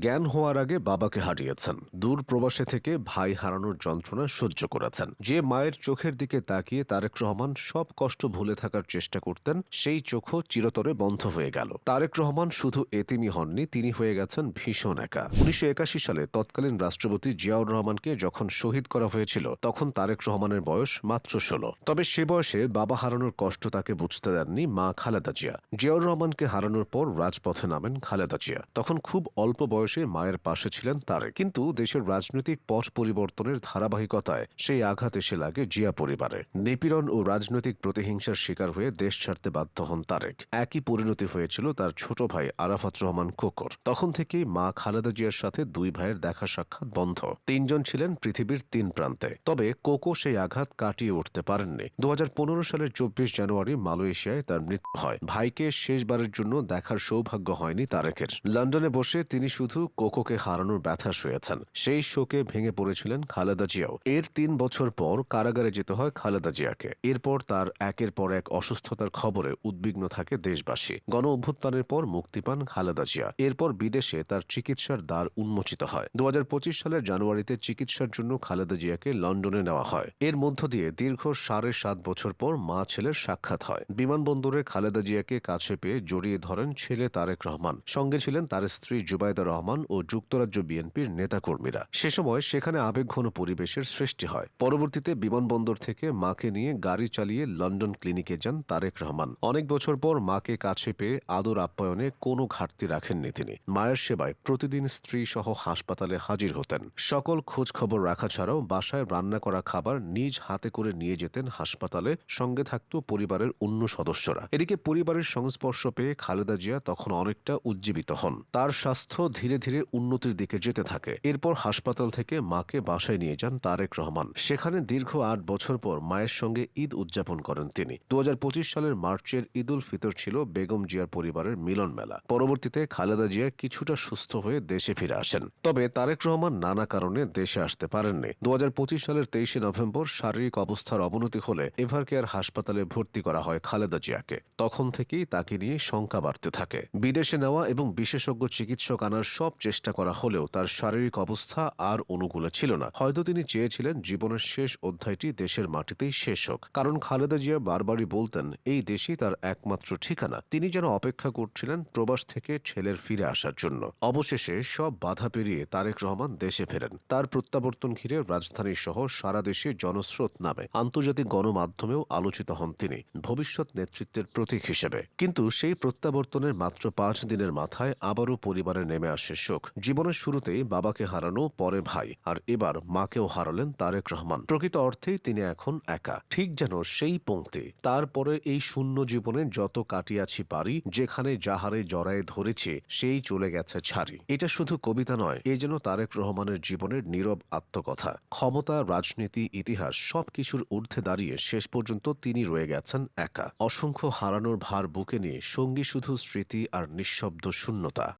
জ্ঞান হওয়ার আগে বাবাকে হারিয়েছেন। দূর প্রবাসে থেকে ভাই হারানোর যন্ত্রণা সহ্য করেছেন। যে মায়ের চোখের দিকে তাকিয়ে তারেক রহমান সব কষ্ট ভুলে থাকার চেষ্টা করতেন, সেই চোখও চিরতরে বন্ধ হয়ে গেল। তারেক রহমান শুধু এতিমি হননি, তিনি হয়ে গেছেন ভীষণ একা। উনিশশো একাশি সালে তৎকালীন রাষ্ট্রপতি জিয়াউর রহমানকে যখন শহীদ করা হয়েছিল, তখন তারেক রহমানের বয়স মাত্র ষোলো। তবে সে বয়সে বাবা হারানোর কষ্ট তাকে বুঝতে দেননি মা খালেদা জিয়া। জিয়াউর রহমানকে হারানোর পর রাজপথে নামেন খালেদা জিয়া। তখন খুব অল্প বয়সে মায়ের পাশে ছিলেন তারেক কিন্তু দেশের রাজনৈতিক পথ পরিবর্তনের ধারাবাহিকতায় সেই আঘাত এসে লাগে জিয়া পরিবারে। নিপীড়ন ও রাজনৈতিক প্রতিহিংসার শিকার হয়ে দেশ ছাড়তে বাধ্য হন তারেক। একই পরিণতি হয়েছিল তার ছোট ভাই আরাফাত রহমান কোকর তখন থেকেই মা খালেদা জিয়ার সাথে দুই ভাইয়ের দেখা সাক্ষাৎ বন্ধ। তিনজন ছিলেন পৃথিবীর তিন প্রান্তে। তবে কোকো সেই আঘাত কাটিয়ে উঠতে পারেননি। দু হাজার পনেরো সালের চব্বিশ জানুয়ারি মালয়েশিয়ায় তার মৃত্যু হয়। ভাইকে শেষবারের জন্য দেখার সৌভাগ্য হয়নি তারেকের। লন্ডনে বসে তিনি শুধু কোকোকে হারানোর ব্যথা শুয়েছেন। সেই শোকে ভেঙে পড়েছিলেন খালেদা জিয়াও। এর তিন বছর পর কারাগারে যেতে হয় খালেদা জিয়াকে। এরপর তার একের পর এক অসুস্থতার খবরে উদ্বিগ্ন থাকে দেশবাসী। গণ অভ্যুত্থানের পর মুক্তি পান খালেদা জিয়া। এরপর বিদেশে তার চিকিৎসার দ্বার উন্মোচিত হয়। দু হাজার পঁচিশ সালের জানুয়ারিতে চিকিৎসার জন্য খালেদা জিয়াকে লন্ডনে নেওয়া হয়। এর মধ্য দিয়ে দীর্ঘ সাড়ে সাত বছর পর মা ছেলের সাক্ষাৎ হয়। বিমানবন্দরে খালেদা জিয়াকে কাছে পেয়ে জড়িয়ে ধরেন ছেলে তারেক রহমান। সঙ্গে ছিলেন তার স্ত্রী জুবাইদা রহমান। ও যুক্তরাজ্য বিএনপির নেতাকর্মীরা। সে সময় সেখানে আবেগঘন পরিবেশের সৃষ্টি হয়। পরবর্তীতে বিমানবন্দর থেকে মাকে নিয়ে গাড়ি চালিয়ে লন্ডন ক্লিনিকে যান তারেক রহমান। অনেক বছর পর মাকে কাছে পেয়ে আদর আপ্যায়নে কোনো ঘাটতি রাখেননি তিনি। মায়ের সেবায় প্রতিদিন স্ত্রী সহ হাসপাতালে হাজির হতেন। সকল খোঁজ খবর রাখা ছাড়াও বাসায় রান্না করা খাবার নিজ হাতে করে নিয়ে যেতেন হাসপাতালে, সঙ্গে থাকত পরিবারের অন্য সদস্যরা। এদিকে পরিবারের সংস্পর্শ পেয়ে খালেদা জিয়া তখন অনেকটা উজ্জীবিত হন। তার স্বাস্থ্য ধীরে ধীরে উন্নতির দিকে যেতে থাকে। এরপর হাসপাতাল থেকে মাকে বাসায় নিয়ে যান তারেক রহমান। সেখানে দীর্ঘ আট বছর পর মায়ের সঙ্গে ঈদ উদযাপন করেন তিনি। দু হাজার পঁচিশ সালের মার্চের ঈদ উল ফিতর ছিল বেগম জিয়ার পরিবারের মিলন মেলা। পরবর্তীতে খালেদা জিয়া কিছুটা সুস্থ হয়ে দেশে ফিরে আসেন। তবে তারেক রহমান নানা কারণে দেশে আসতে পারেননি। দু হাজার পঁচিশ সালের তেইশে নভেম্বর শারীরিক অবস্থার অবনতি হলে এভার কেয়ার হাসপাতালে ভর্তি করা হয় খালেদা জিয়াকে। তখন থেকেই তাকে নিয়ে শঙ্কা বাড়তে থাকে। বিদেশে নেওয়া এবং বিশেষজ্ঞ চিকিৎসক আনার সব চেষ্টা করা হলেও তার শারীরিক অবস্থা আর অনুকূলে ছিল না। হয়তো তিনি চেয়েছিলেন জীবনের শেষ অধ্যায়টি দেশের মাটিতেই শেষ হোক। কারণ খালেদা জিয়া বারবারই বলতেন, এই দেশই তার একমাত্র ঠিকানা। তিনি যেন অপেক্ষা করছিলেন প্রবাস থেকে ছেলের ফিরে আসার জন্য। অবশেষে সব বাধা পেরিয়ে তারেক রহমান দেশে ফেরেন। তার প্রত্যাবর্তন ঘিরে রাজধানী সহ সারা দেশে জনস্রোত নামে। আন্তর্জাতিক গণমাধ্যমেও আলোচিত হন তিনি, ভবিষ্যৎ নেতৃত্বের প্রতীক হিসেবে। কিন্তু সেই প্রত্যাবর্তনের মাত্র পাঁচ দিনের মাথায় আবারও পরিবারে নেমে আসে শোক। জীবনের শুরুতেই বাবাকে হারানো, পরে ভাই। আর এবার মাকেও হারালেন তারেক রহমান। প্রকৃত অর্থেই তিনি এখন একা। ঠিক যেন সেই পংক্তি তারপরে এই শূন্য জীবনে যত কাটিয়াছি পারি, যেখানে যাহারে জড়ায় ধরেছে, সেই চলে গেছে ছাড়ি। এটা শুধু কবিতা নয়, এ যেন তারেক রহমানের জীবনের নীরব আত্মকথা। ক্ষমতা, রাজনীতি, ইতিহাস সবকিছুর ঊর্ধ্বে দাঁড়িয়ে শেষ পর্যন্ত তিনি রয়ে গেছেন একা। অসংখ্য হারানোর ভার বুকে নিয়ে সঙ্গী শুধু স্মৃতি আর নিঃশব্দ শূন্যতা।